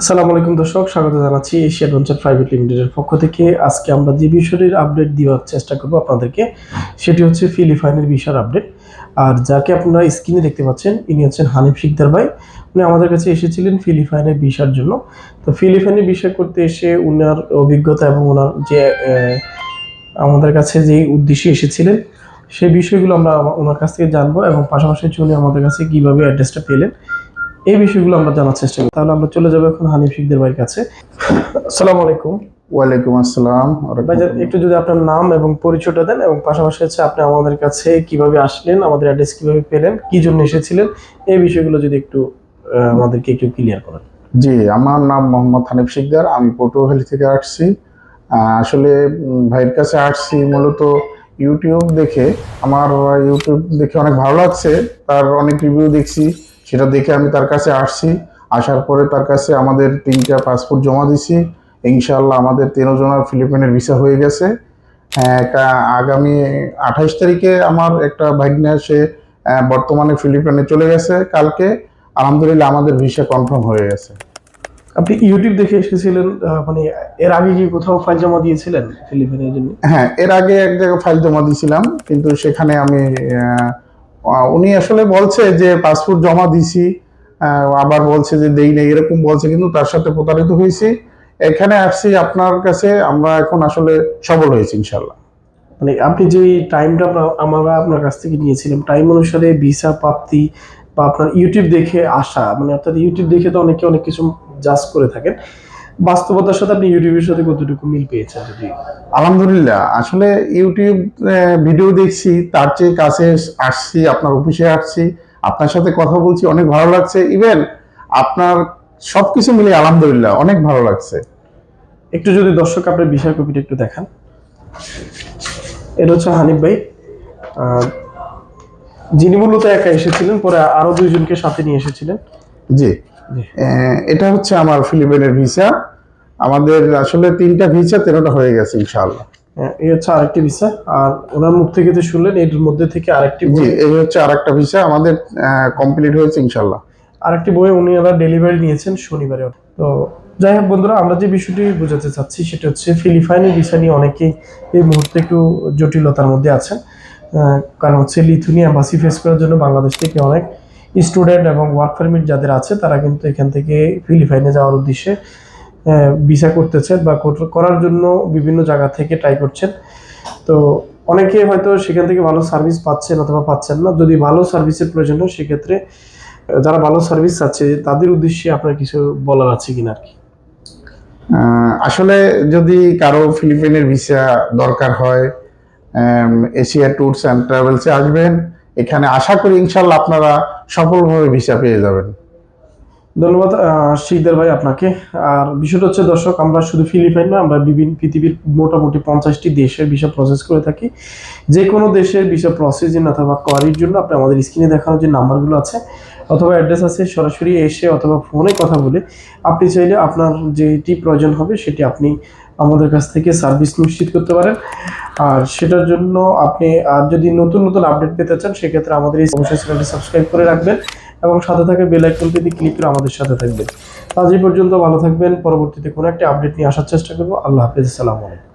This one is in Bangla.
আসসালামু আলাইকুম দর্শক, স্বাগত জানাচ্ছি এশিয়া অ্যাডভেঞ্চার প্রাইভেট লিমিটেডের পক্ষ থেকে। আজকে আমরা যে বিষয়টির আপডেট দেওয়ার চেষ্টা করব আপনাদেরকে, সেটি হচ্ছে ফিলিপাইনের ভিসার আপডেট আর যাকে আপনারা স্ক্রিনে দেখতে পাচ্ছেন, ইনি হচ্ছেন হানিফ শিকদার ভাই। উনি আমাদের কাছে এসেছিলেন ফিলিপাইনের ভিসার জন্য। তো ফিলিপাইনের বিষয় করতে এসে ওনার অভিজ্ঞতা এবং ওনার যে আমাদের কাছে যে উদ্দেশ্যে এসেছিলেন, সেই বিষয়গুলো আমরা ওনার কাছ থেকে জানব এবং পাশাপাশি উনি আমাদের কাছে কীভাবে অ্যাড্রেসটা পেলেন। এই বিষয়গুলো আমরা জানার চেষ্টা করি। তাহলে আমরা চলে যাব এখন হানিফ শিকদের ভাইয়ের কাছে। আসসালামু আলাইকুম। ওয়ালাইকুম আসসালাম। ভাইজান একটু যদি আপনার নাম এবং পরিচয়টা দেন এবং পাশাপাশি হচ্ছে আপনি আমাদের কাছে কীভাবে আসলেন আমাদের অ্যাড্রেস কীভাবে পেলেন কি জন্য এসেছিলেন এই বিষয়গুলো যদি একটু আমাদেরকে একটু ক্লিয়ার করেন। জি আমার নাম মোহাম্মদ হানিফ শিকদার আমি পটুয়াখালী থেকে আসছি। আসলে ভাইয়ের কাছে আসছি মূলত ইউটিউব দেখে। আমার ইউটিউব দেখে অনেক ভালো লাগছে তার অনেক রিভিউ দেখছি। সেটা দেখে আমি তার কাছে আসছি। আসার পরে তার কাছে আমাদের তিনটা পাসপোর্ট জমা দিছি। ইনশাল্লাহ আমাদের তেরো জনের ফিলিপাইনের ভিসা হয়ে গেছে। হ্যাঁ, আগামী আঠাইশ তারিখে আমার একটা ভাগ্নে সে বর্তমানে ফিলিপাইনে চলে গেছে কালকে। আলহামদুলিল্লাহ আমাদের ভিসা কনফার্ম হয়ে গেছে। আপনি ইউটিউব দেখে এসেছিলেন? মানে এর আগে কি কোথাও ফাইল জমা দিয়েছিলেন ফিলিপাইনের জন্য? হ্যাঁ এর আগে এক জায়গায় ফাইল জমা দিয়েছিলাম কিন্তু সেখানে আমি উনি আসলে বলছে যে পাসপোর্ট জমা দিছি আবার বলছে যে দেই নেই, এরকম বলছে, কিন্তু তার সাথে প্রতারিত হয়েছি। এখানে আসছি, আপনার কাছে আমরা এখন আসলে সফল হয়েছি ইনশাল্লাহ মানে আপনি যে টাইমটা আমরা আপনার কাছ থেকে নিয়েছিলাম, টাইম অনুসারে ভিসা প্রাপ্তি বা আপনার ইউটিউব দেখে আসা মানে অর্থাৎ ইউটিউব দেখে তো অনেকে অনেক কিছু জাজ করে থাকেন। বাস্তবতার সাথে আপনি ইউটিউবের সাথে কতটুকু মিল পেয়েছেন? যদি আলহামদুলিল্লাহ আসলে ইউটিউব ভিডিও দেখছি তার চেয়ে কাছে আসছি আপনার অফিসে আসছি আপনার সাথে কথা বলছি অনেক ভালো লাগছে। ইভেন আপনার সবকিছু মিলে আলহামদুলিল্লাহ অনেক ভালো লাগছে। একটু যদি দর্শক আপনার বিষয় কপিটা একটু দেখান। এটা হচ্ছে হানিফ ভাই। যিনি মূলত একা এসেছিলেন পরে আরও দুইজনকে সাথে নিয়ে এসেছিলেন। জি। এটা হচ্ছে আমার ফিলিপাইনের ভিসা। আমাদের আসলে তিনটা ভিসা তেরোটা হয়ে গেছে ইনশাআল্লাহ। এই হচ্ছে আরেকটি ভিসা আর ওনার মুখ থেকে তো শুনলেন এর মধ্যে থেকে আরেকটি জি বই। এই হচ্ছে আর একটা ভিসা আমাদের কমপ্লিট হয়েছে ইনশাআল্লাহ। আরেকটি বই উনি ওরা ডেলিভারি নিয়েছেন শনিবারে। তো যাই হোক বন্ধুরা আমরা যে বিষয়টি বোঝাতে চাচ্ছি সেটা হচ্ছে ফিলিপাইনের বিষয় নিয়ে অনেকেই এই মুহূর্তে একটু জটিলতার মধ্যে আছেন। কারণ হচ্ছে লিথুনি অ্যাম্বাসি ফেস করার জন্য বাংলাদেশ থেকে অনেক স্টুডেন্ট এবং ওয়ার্ক পারমিট যাদের আছে তারা কিন্তু এখান থেকে ফিলিপাইনে যাওয়ার উদ্দেশ্যে ভিসা করতেছেন বা করার জন্য বিভিন্ন জায়গা থেকে ট্রাই করছেন। তো অনেকে হয়তো সেখান থেকে ভালো সার্ভিস পাচ্ছেন অথবা পাচ্ছেন না। যদি ভালো সার্ভিসের প্রয়োজন হয়, সেক্ষেত্রে যারা ভালো সার্ভিস চাচ্ছে, তাদের উদ্দেশ্যে আপনার কিছু বলার আছে কিনা আর কি? আসলে যদি কারও ফিলিপাইনের ভিসা দরকার হয় এশিয়া ট্যুরস অ্যান্ড ট্রাভেলসে আসবেন, এখানে আশা করি ইনশাল্লাহ আপনারা সফলভাবে ভিসা পেয়ে যাবেন। ধন্যবাদ আহ, শিকদার ভাই আপনাকে। আর বিষয়টা হচ্ছে দর্শক আমরা শুধু ফিলিপাইন না আমরা বিভিন্ন পৃথিবীর মোটামুটি পঞ্চাশটি দেশের ভিসা প্রসেস করে থাকি। যে কোনো দেশের ভিসা প্রসেসিং অথবা কোয়ারির জন্য আপনি আমাদের স্ক্রিনে দেখানো যে নাম্বারগুলো আছে অথবা অ্যাড্রেস আছে সরাসরি এসে অথবা ফোনে কথা বলে আপনি চাইলে আপনার যেটি প্রয়োজন হবে সেটি আপনি আমাদের কাছ থেকে সার্ভিস নিশ্চিত করতে পারেন। আর সেটার জন্য আপনি আর যদি নতুন নতুন আপডেট পেতে চান সেক্ষেত্রে আমাদের এই অবশ্যই চ্যানেলটি সাবস্ক্রাইব করে রাখবেন। এবং সাথে থাকে বেল আইকনটি ক্লিক করে আমাদের সাথে থাকবেন। আজ এই পর্যন্ত ভালো থাকবেন। পরবর্তীতে কোনো একটা আপডেট নিয়ে আসার চেষ্টা করব। আল্লাহ হাফিজ। আসসালামু আলাইকুম।